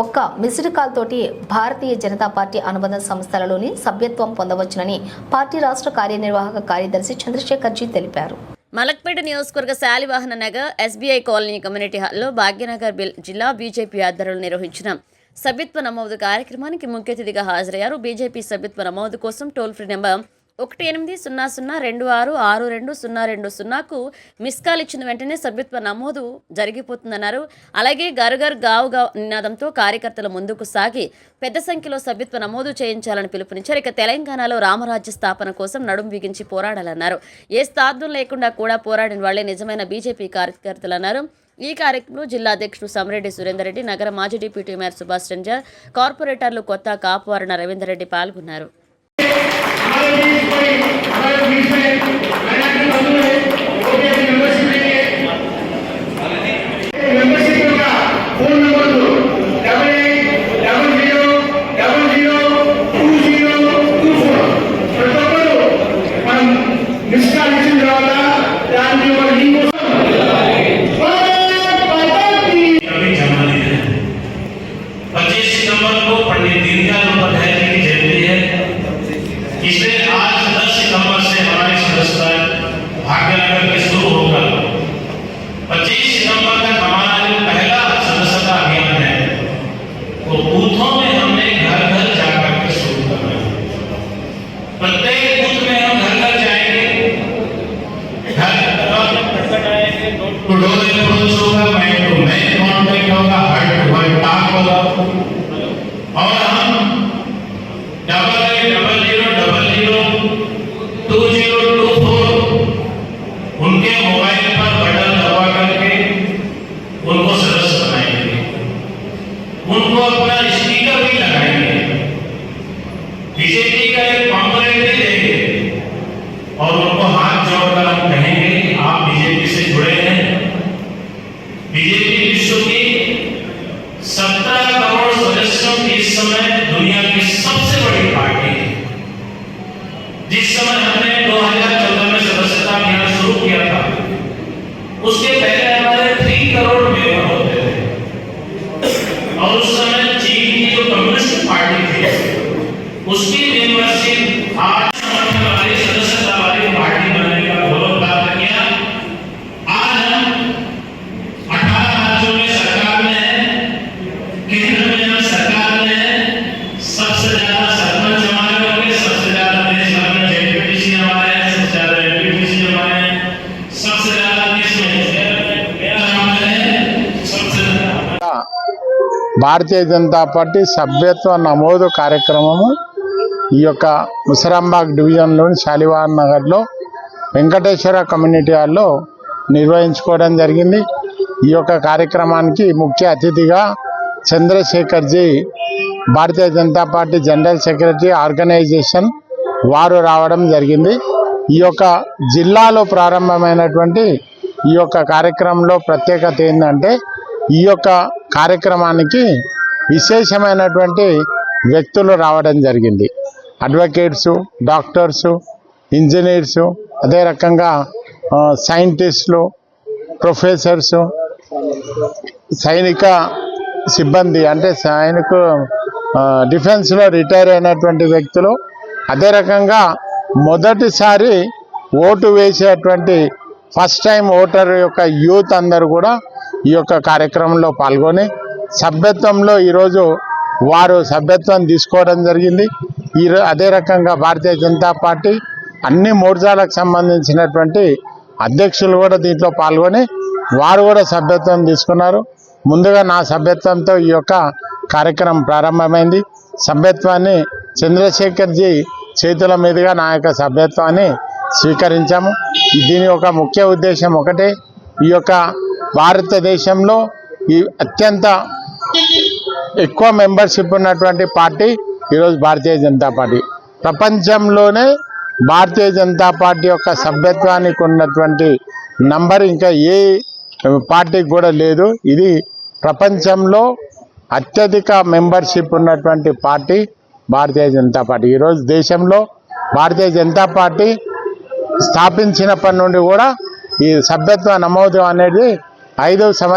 ఒక్క missed call తోటి భారతీయ Janata party అనుబంధ సంస్థలలోని సభ్యత్వం పొందవచ్చునని పార్టీ రాష్ట్ర కార్యనిర్వాహక కార్యదర్శి చంద్రశేఖర్జీ తెలిపారు. మలక్పేట నియోజకవర్గ Shalivahana Nagar SBI colony community హాల్లో భాగ్యనగర్ బిల్ జిల్లా బీజేపీ ఆధ్వర్యంలో నిర్వహించిన సభ్యత్వ నమోదు కార్యక్రమానికి ముఖ్య అతిథిగా హాజరయ్యారు. బీజేపీ సభ్యత్వ నమోదు కోసం టోల్ ఫ్రీ నెంబర్ ఒకటి ఎనిమిది సున్నా సున్నా రెండు ఆరు ఆరు రెండు సున్నా రెండు సున్నాకు మిస్ కాల్ ఇచ్చిన వెంటనే సభ్యత్వ నమోదు జరిగిపోతుందన్నారు. అలాగే గర్గర్ గావ్ గావ్ నినాదంతో కార్యకర్తలు ముందుకు సాగి పెద్ద సంఖ్యలో సభ్యత్వ నమోదు చేయించాలని పిలుపునిచ్చారు. ఇక తెలంగాణలో రామరాజ్య స్థాపన కోసం నడుం బిగించి పోరాడాలన్నారు. ఏ స్థార్థం లేకుండా కూడా పోరాడిన వాళ్ళే నిజమైన బీజేపీ కార్యకర్తలన్నారు. ఈ కార్యక్రమంలో జిల్లా అధ్యక్షుడు సమరెడ్డి సురేందర్రెడ్డి నగర మాజీ డిప్యూటీ మేయర్ సుభాష్ రంజర్ కార్పొరేటర్లు కొత్త కాపువారణ రవీందర్ రెడ్డి పాల్గొన్నారు. మెంబర్షిప్ 10 सितंबर से हमारी सदस्यता भाग्यनगर के शुरू होकर। 25 सितंबर तक हमारा जो पहला सदस्यता अभियान है, वो बूथों में हमने घर घर जाकर के शुरू करना है। प्रत्येक बूथ में हम घर घर जाएँगे। घर टू डोर अप्रोच होगा मैन टू मैन कॉन्टेक्ट होगा हार्ट टू हार्ट टॉक होगा और हम double eight double zero double zero उनको अपना स्पीकर भी लगाएँगे। बीजेपी का एक कॉम्पोनेंट भी देंगे और उनको हाथ जोड़कर हम कहेंगे आप बीजेपी से భారతీయ జనతా పార్టీ సభ్యత్వ నమోదు కార్యక్రమము ఈ యొక్క ముసరాంబాగ్ డివిజన్లోని శాలివాన్ నగర్లో వెంకటేశ్వర కమ్యూనిటీ హాల్లో నిర్వహించుకోవడం జరిగింది. ఈ యొక్క కార్యక్రమానికి ముఖ్య అతిథిగా Chandrashekharji Bharatiya Janata party general secretary organisation వారు రావడం జరిగింది. ఈ యొక్క జిల్లాలో ప్రారంభమైనటువంటి ఈ యొక్క కార్యక్రమంలో ప్రత్యేకత ఏంటంటే ఈ యొక్క కార్యక్రమానికి విశేషమైనటువంటి వ్యక్తులు రావడం జరిగింది. అడ్వకేట్స్ డాక్టర్స్ ఇంజనీర్స్ అదే రకంగా సైంటిస్టులు ప్రొఫెసర్సు సైనిక సిబ్బంది అంటే సైనిక డిఫెన్స్లో రిటైర్ అయినటువంటి వ్యక్తులు అదే రకంగా మొదటిసారి ఓటు వేసేటువంటి ఫస్ట్ టైం ఓటర్ యొక్క యూత్ అందరూ కూడా ఈ యొక్క కార్యక్రమంలో పాల్గొని సభ్యత్వంలో ఈరోజు వారు సభ్యత్వం తీసుకోవడం జరిగింది. ఈ అదే రకంగా భారతీయ జనతా పార్టీ అన్ని మోర్చాలకు సంబంధించినటువంటి అధ్యక్షులు కూడా దీంట్లో పాల్గొని వారు కూడా సభ్యత్వం తీసుకున్నారు. ముందుగా నా సభ్యత్వంతో ఈ యొక్క కార్యక్రమం ప్రారంభమైంది. సభ్యత్వాన్ని చంద్రశేఖర్జీ చేతుల మీదుగా నా యొక్క సభ్యత్వాన్ని స్వీకరించాము. దీని యొక్క ముఖ్య ఉద్దేశం ఒకటే ఈ యొక్క భారతదేశంలో ఈ అత్యంత ఎక్కువ మెంబర్షిప్ ఉన్నటువంటి పార్టీ ఈరోజు భారతీయ జనతా పార్టీ. ప్రపంచంలోనే భారతీయ జనతా పార్టీ యొక్క సభ్యత్వానికి ఉన్నటువంటి నంబర్ ఇంకా ఏ పార్టీకి కూడా లేదు. ఇది ప్రపంచంలో అత్యధిక మెంబర్షిప్ ఉన్నటువంటి పార్టీ. భారతీయ జనతా పార్టీ. ఈరోజు దేశంలో భారతీయ జనతా పార్టీ స్థాపించినప్పటి నుండి కూడా ఈ సభ్యత్వ నమోదు అనేది ఐదవ సంవత్సరం